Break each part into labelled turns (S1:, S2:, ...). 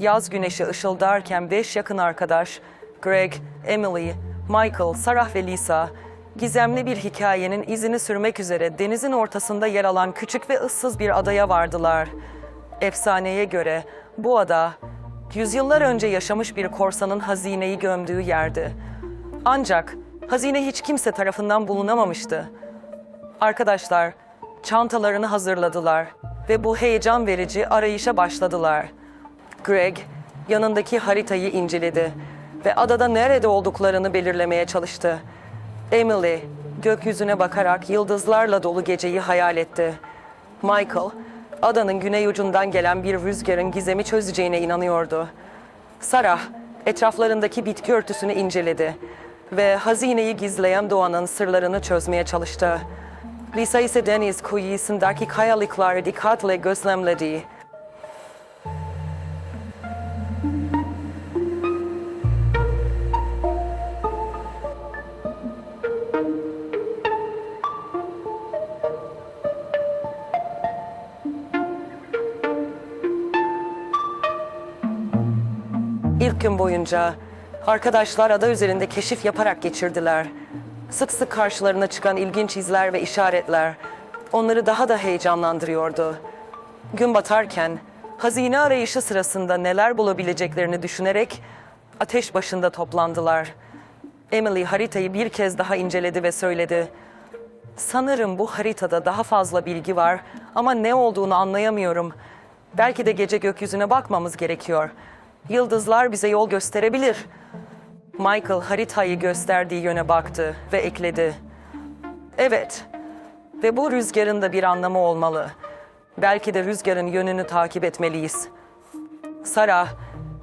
S1: Yaz güneşi ışıldarken beş yakın arkadaş, Greg, Emily, Michael, Sarah ve Lisa, gizemli bir hikayenin izini sürmek üzere denizin ortasında yer alan küçük ve ıssız bir adaya vardılar. Efsaneye göre bu ada, yüzyıllar önce yaşamış bir korsanın hazineyi gömdüğü yerdi. Ancak hazine hiç kimse tarafından bulunamamıştı. Arkadaşlar çantalarını hazırladılar ve bu heyecan verici arayışa başladılar. Greg yanındaki haritayı inceledi ve adada nerede olduklarını belirlemeye çalıştı. Emily gökyüzüne bakarak yıldızlarla dolu geceyi hayal etti. Michael adanın güney ucundan gelen bir rüzgarın gizemi çözeceğine inanıyordu. Sarah etraflarındaki bitki örtüsünü inceledi ve hazineyi gizleyen doğanın sırlarını çözmeye çalıştı. Lisa ise deniz kuyusundaki kayalıkları dikkatle gözlemledi. İlk gün boyunca arkadaşlar ada üzerinde keşif yaparak geçirdiler. Sık sık karşılarına çıkan ilginç izler ve işaretler onları daha da heyecanlandırıyordu. Gün batarken hazine arayışı sırasında neler bulabileceklerini düşünerek ateş başında toplandılar. Emily haritayı bir kez daha inceledi ve söyledi. Sanırım bu haritada daha fazla bilgi var ama ne olduğunu anlayamıyorum. Belki de gece gökyüzüne bakmamız gerekiyor. Yıldızlar bize yol gösterebilir. Michael haritayı gösterdiği yöne baktı ve ekledi. Evet ve bu rüzgarın da bir anlamı olmalı. Belki de rüzgarın yönünü takip etmeliyiz. Sarah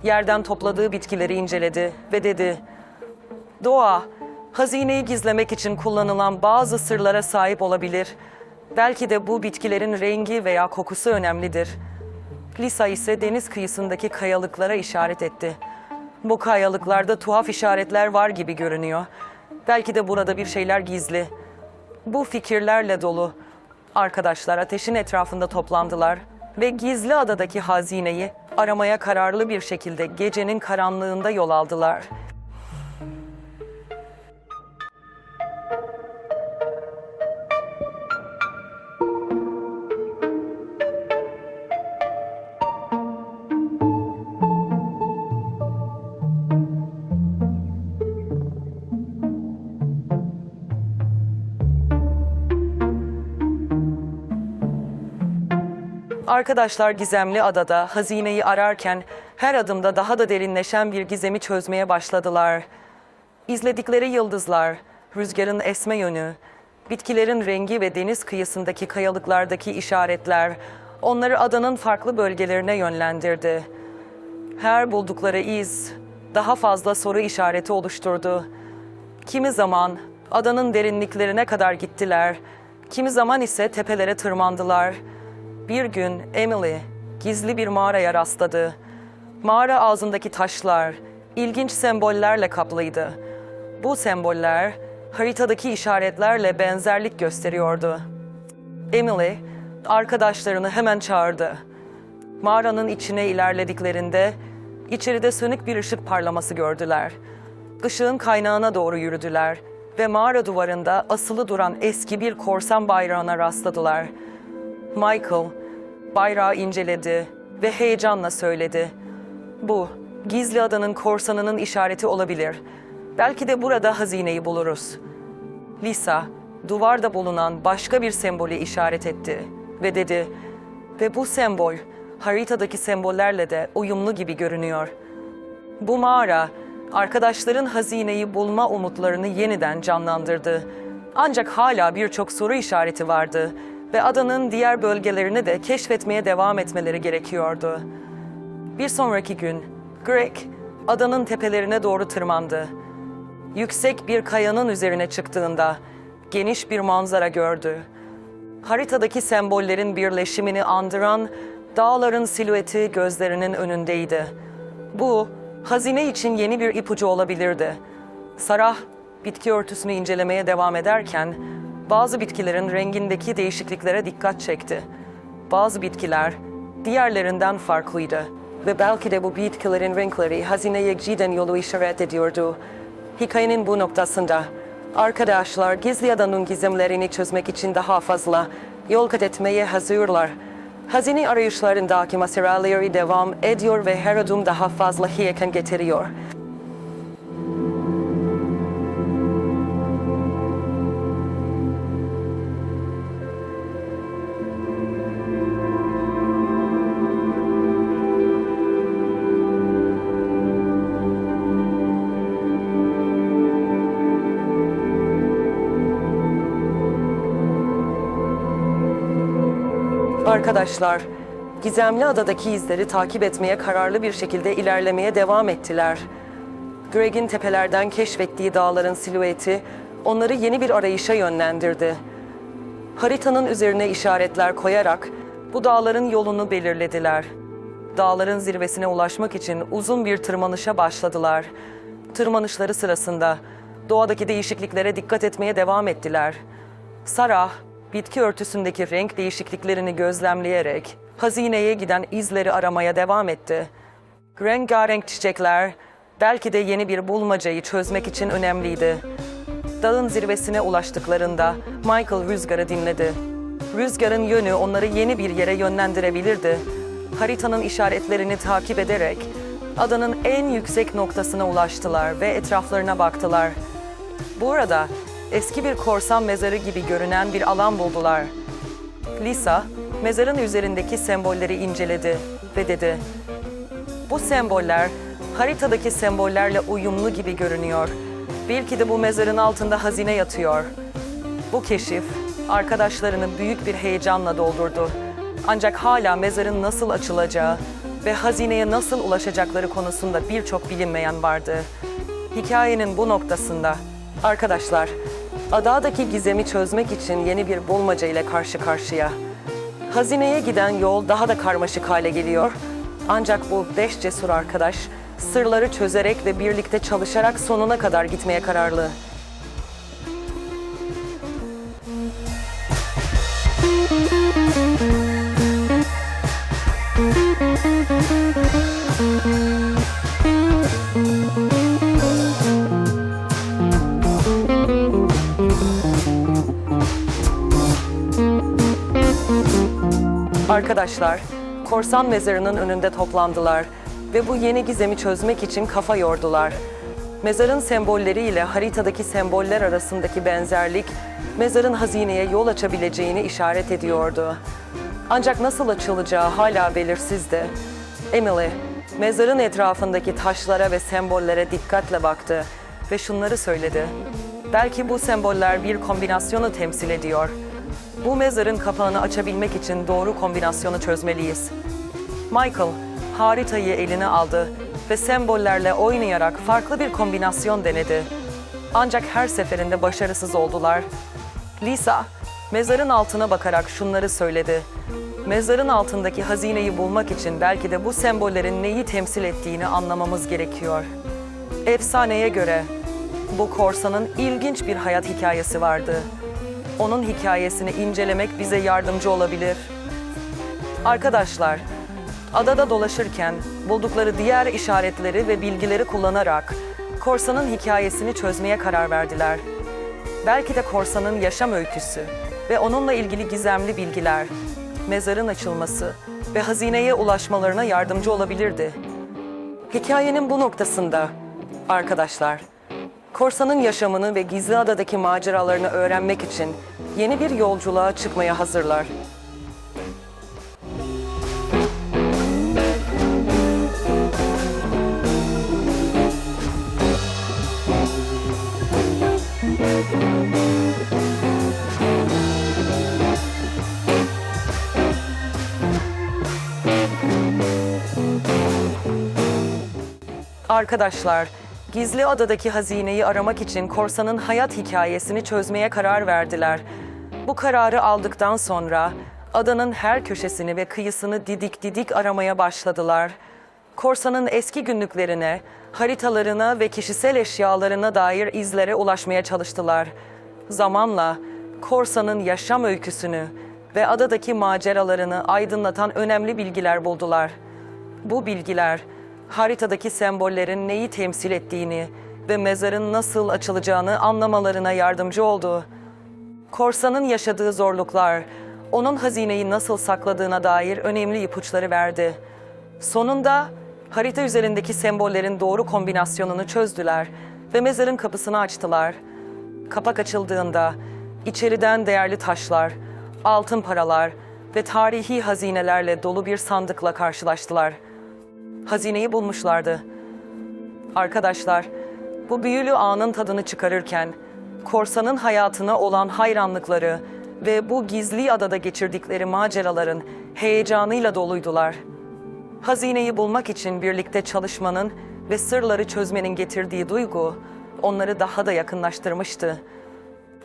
S1: yerden topladığı bitkileri inceledi ve dedi. Doğa, hazineyi gizlemek için kullanılan bazı sırlara sahip olabilir. Belki de bu bitkilerin rengi veya kokusu önemlidir. Lisa ise deniz kıyısındaki kayalıklara işaret etti. Bu kayalıklarda tuhaf işaretler var gibi görünüyor. Belki de burada bir şeyler gizli. Bu fikirlerle dolu. Arkadaşlar ateşin etrafında toplandılar ve gizli adadaki hazineyi aramaya kararlı bir şekilde gecenin karanlığında yol aldılar. Arkadaşlar gizemli adada hazineyi ararken her adımda daha da derinleşen bir gizemi çözmeye başladılar. İzledikleri yıldızlar, rüzgarın esme yönü, bitkilerin rengi ve deniz kıyısındaki kayalıklardaki işaretler onları adanın farklı bölgelerine yönlendirdi. Her buldukları iz daha fazla soru işareti oluşturdu. Kimi zaman adanın derinliklerine kadar gittiler, kimi zaman ise tepelere tırmandılar. Bir gün Emily gizli bir mağaraya rastladı. Mağara ağzındaki taşlar ilginç sembollerle kaplıydı. Bu semboller haritadaki işaretlerle benzerlik gösteriyordu. Emily arkadaşlarını hemen çağırdı. Mağaranın içine ilerlediklerinde içeride sönük bir ışık parlaması gördüler. Işığın kaynağına doğru yürüdüler ve mağara duvarında asılı duran eski bir korsan bayrağına rastladılar. Michael bayrağı inceledi ve heyecanla söyledi. Bu gizli adanın korsanının işareti olabilir. Belki de burada hazineyi buluruz. Lisa duvarda bulunan başka bir sembolü işaret etti ve dedi ve bu sembol haritadaki sembollerle de uyumlu gibi görünüyor. Bu mağara arkadaşların hazineyi bulma umutlarını yeniden canlandırdı. Ancak hala birçok soru işareti vardı ve adanın diğer bölgelerini de keşfetmeye devam etmeleri gerekiyordu. Bir sonraki gün Greg adanın tepelerine doğru tırmandı. Yüksek bir kayanın üzerine çıktığında geniş bir manzara gördü. Haritadaki sembollerin birleşimini andıran dağların silüeti gözlerinin önündeydi. Bu hazine için yeni bir ipucu olabilirdi. Sarah bitki örtüsünü incelemeye devam ederken bazı bitkilerin rengindeki değişikliklere dikkat çekti. Bazı bitkiler diğerlerinden farklıydı Ve belki de bu bitkilerin renkleri hazineye giden yolu işaret ediyordu. Hikayenin bu noktasında arkadaşlar gizli adanın gizemlerini çözmek için daha fazla yol kat etmeye hazırlar. Hazine arayışlarındaki maceraları devam ediyor ve her adım daha fazla heyecan getiriyor. Arkadaşlar, gizemli adadaki izleri takip etmeye kararlı bir şekilde ilerlemeye devam ettiler. Greg'in tepelerden keşfettiği dağların silüeti onları yeni bir arayışa yönlendirdi. Haritanın üzerine işaretler koyarak bu dağların yolunu belirlediler. Dağların zirvesine ulaşmak için uzun bir tırmanışa başladılar. Tırmanışları sırasında doğadaki değişikliklere dikkat etmeye devam ettiler. Sarah, bitki örtüsündeki renk değişikliklerini gözlemleyerek hazineye giden izleri aramaya devam etti. Rengarenk çiçekler belki de yeni bir bulmacayı çözmek için önemliydi. Dağın zirvesine ulaştıklarında Michael rüzgarı dinledi. Rüzgarın yönü onları yeni bir yere yönlendirebilirdi. Haritanın işaretlerini takip ederek adanın en yüksek noktasına ulaştılar ve etraflarına baktılar. Bu arada eski bir korsan mezarı gibi görünen bir alan buldular. Lisa, mezarın üzerindeki sembolleri inceledi ve dedi, bu semboller haritadaki sembollerle uyumlu gibi görünüyor. Belki de bu mezarın altında hazine yatıyor. Bu keşif arkadaşlarını büyük bir heyecanla doldurdu. Ancak hala mezarın nasıl açılacağı ve hazineye nasıl ulaşacakları konusunda birçok bilinmeyen vardı. Hikayenin bu noktasında arkadaşlar adadaki gizemi çözmek için yeni bir bulmaca ile karşı karşıya. Hazineye giden yol daha da karmaşık hale geliyor. Ancak bu beş cesur arkadaş sırları çözerek ve birlikte çalışarak sonuna kadar gitmeye kararlı. Arkadaşlar, korsan mezarının önünde toplandılar ve bu yeni gizemi çözmek için kafa yordular. Mezarın sembolleri ile haritadaki semboller arasındaki benzerlik, mezarın hazineye yol açabileceğini işaret ediyordu. Ancak nasıl açılacağı hala belirsizdi. Emily, mezarın etrafındaki taşlara ve sembollere dikkatle baktı ve şunları söyledi. Belki bu semboller bir kombinasyonu temsil ediyor. Bu mezarın kapağını açabilmek için doğru kombinasyonu çözmeliyiz. Michael, haritayı eline aldı ve sembollerle oynayarak farklı bir kombinasyon denedi. Ancak her seferinde başarısız oldular. Lisa, mezarın altına bakarak şunları söyledi. Mezarın altındaki hazineyi bulmak için belki de bu sembollerin neyi temsil ettiğini anlamamız gerekiyor. Efsaneye göre bu korsanın ilginç bir hayat hikayesi vardı. Onun hikayesini incelemek bize yardımcı olabilir. Arkadaşlar, adada dolaşırken buldukları diğer işaretleri ve bilgileri kullanarak korsanın hikayesini çözmeye karar verdiler. Belki de korsanın yaşam öyküsü ve onunla ilgili gizemli bilgiler, mezarın açılması ve hazineye ulaşmalarına yardımcı olabilirdi. Hikayenin bu noktasında arkadaşlar, korsanın yaşamını ve gizli adadaki maceralarını öğrenmek için yeni bir yolculuğa çıkmaya hazırlar. Arkadaşlar, gizli adadaki hazineyi aramak için korsanın hayat hikayesini çözmeye karar verdiler. Bu kararı aldıktan sonra adanın her köşesini ve kıyısını didik didik aramaya başladılar. Korsanın eski günlüklerine, haritalarına ve kişisel eşyalarına dair izlere ulaşmaya çalıştılar. Zamanla korsanın yaşam öyküsünü ve adadaki maceralarını aydınlatan önemli bilgiler buldular. Bu bilgiler haritadaki sembollerin neyi temsil ettiğini ve mezarın nasıl açılacağını anlamalarına yardımcı oldu. Korsanın yaşadığı zorluklar, onun hazineyi nasıl sakladığına dair önemli ipuçları verdi. Sonunda harita üzerindeki sembollerin doğru kombinasyonunu çözdüler ve mezarın kapısını açtılar. Kapak açıldığında içeriden değerli taşlar, altın paralar ve tarihi hazinelerle dolu bir sandıkla karşılaştılar. Hazineyi bulmuşlardı. Arkadaşlar, bu büyülü anın tadını çıkarırken korsanın hayatına olan hayranlıkları ve bu gizli adada geçirdikleri maceraların heyecanıyla doluydular. Hazineyi bulmak için birlikte çalışmanın ve sırları çözmenin getirdiği duygu onları daha da yakınlaştırmıştı.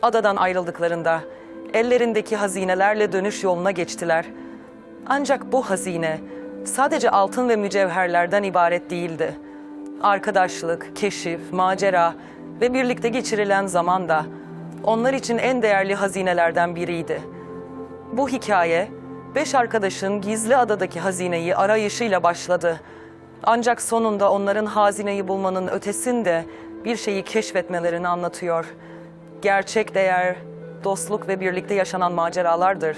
S1: Adadan ayrıldıklarında ellerindeki hazinelerle dönüş yoluna geçtiler. Ancak bu hazine sadece altın ve mücevherlerden ibaret değildi. Arkadaşlık, keşif, macera ve birlikte geçirilen zaman da onlar için en değerli hazinelerden biriydi. Bu hikaye, beş arkadaşın gizli adadaki hazineyi arayışıyla başladı. Ancak sonunda onların hazineyi bulmanın ötesinde bir şeyi keşfetmelerini anlatıyor. Gerçek değer, dostluk ve birlikte yaşanan maceralardır.